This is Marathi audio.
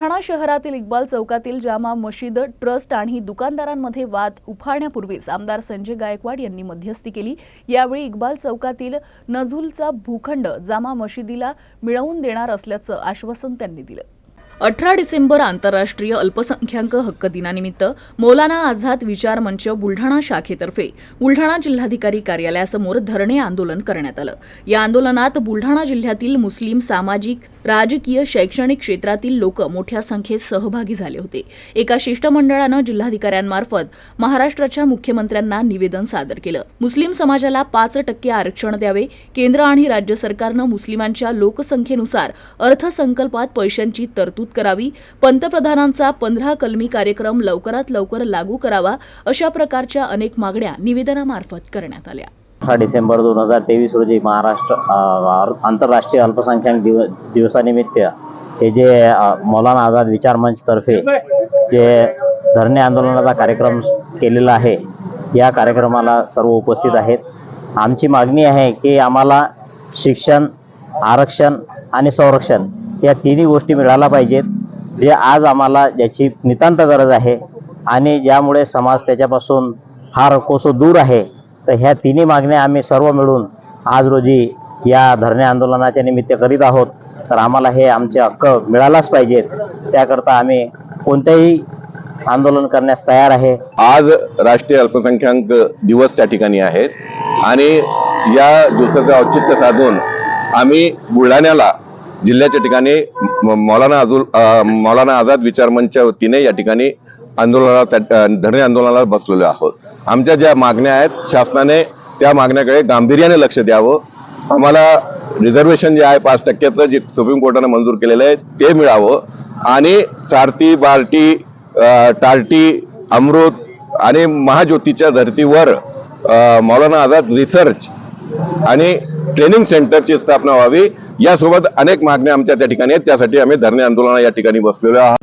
ठाणा शहरातील इक्बाल चौकातील जामा मशिद ट्रस्ट आणि दुकानदारांमध्ये वाद उफाळण्यापूर्वीच आमदार संजय गायकवाड यांनी मध्यस्थी केली. यावेळी इक्बाल चौकातील नझूलचा भूखंड जामा मशिदीला मिळवून देणार असल्याचं आश्वासन त्यांनी दिलं. अठरा डिसेंबर आंतरराष्ट्रीय अल्पसंख्याक हक्क दिनानिमित्त मौलाना आझाद विचार मंच बुलढाणा शाखेतर्फे बुलढाणा जिल्हाधिकारी कार्यालयासमोर धरणे आंदोलन करण्यात आलं. या आंदोलनात बुलढाणा जिल्ह्यातील मुस्लिम सामाजिक राजकीय शैक्षणिक क्षेत्रातील लोक मोठ्या संख्येत सहभागी झाले होते. एका शिष्टमंडळानं जिल्हाधिकाऱ्यांमार्फत महाराष्ट्राच्या मुख्यमंत्र्यांना निवेदन सादर केलं. मुस्लिम समाजाला पाच टक्के आरक्षण द्यावे केंद्र आणि राज्य सरकारनं मुस्लिमांच्या लोकसंख्येनुसार अर्थसंकल्पात पैशांची तरतूद करावी. पंतप्रधानांचा पंधरा कलमी कार्यक्रम लवकरात लवकर लागू करावा अशा प्रकारच्या अनेक मागण्या निवेदनामार्फत करण्यात आल्या. अठरा डिसेंबर दोन हजार तेवीस रोजी महाराष्ट्र आंतरराष्ट्रीय अल्पसंख्याक दिव दिवसानिमित्त हे जे मौलाना आझाद विचार मंचतर्फे जे धरणे आंदोलनाचा कार्यक्रम केलेला आहे या कार्यक्रमाला सर्व उपस्थित आहेत. आमची मागणी आहे की आम्हाला शिक्षण आरक्षण आणि संरक्षण या तिन्ही गोष्टी मिळायला पाहिजेत जे आज आम्हाला ज्याची नितांत गरज आहे आणि ज्यामुळे समाज त्याच्यापासून फार कोसो दूर आहे तर ह्या तिन्ही मागण्या आम्ही सर्व मिळून आज रोजी या धरणे आंदोलनाच्या निमित्त करीत आहोत. तर आम्हाला हे आमचे हक्क मिळालाच पाहिजेत. त्याकरता आम्ही कोणतेही आंदोलन करण्यास तयार आहे. आज राष्ट्रीय अल्पसंख्याक दिवस त्या ठिकाणी आहेत आणि या दिवसाचं औचित्य साधून आम्ही बुलढाण्याला जिल्ह्याच्या ठिकाणी म- मौलाना अजुल मौलाना आझाद विचार मंचच्या वतीने या ठिकाणी आंदोलनाला त्या- धरणे आंदोलनाला बसलेलो आहोत. आमच्या ज्या मागण्या आहेत शासनाने त्या मागण्याकडे गांभीर्याने लक्ष द्यावं. आम्हाला रिझर्वेशन जे आहे पाच टक्क्याचं जे सुप्रीम कोर्टाने मंजूर केलेलं आहे ते मिळावं. आणि चारती बार्टी टार्टी अमृत आणि महाज्योतीच्या धर्तीवर मौलाना आझाद रिसर्च आणि ट्रेनिंग सेंटरची स्थापना व्हावी. यासोबत अनेक मागण्या आमच्या त्या ठिकाणी आहेत. त्यासाठी आम्ही धरणे आंदोलन या ठिकाणी बसलेलो आहोत.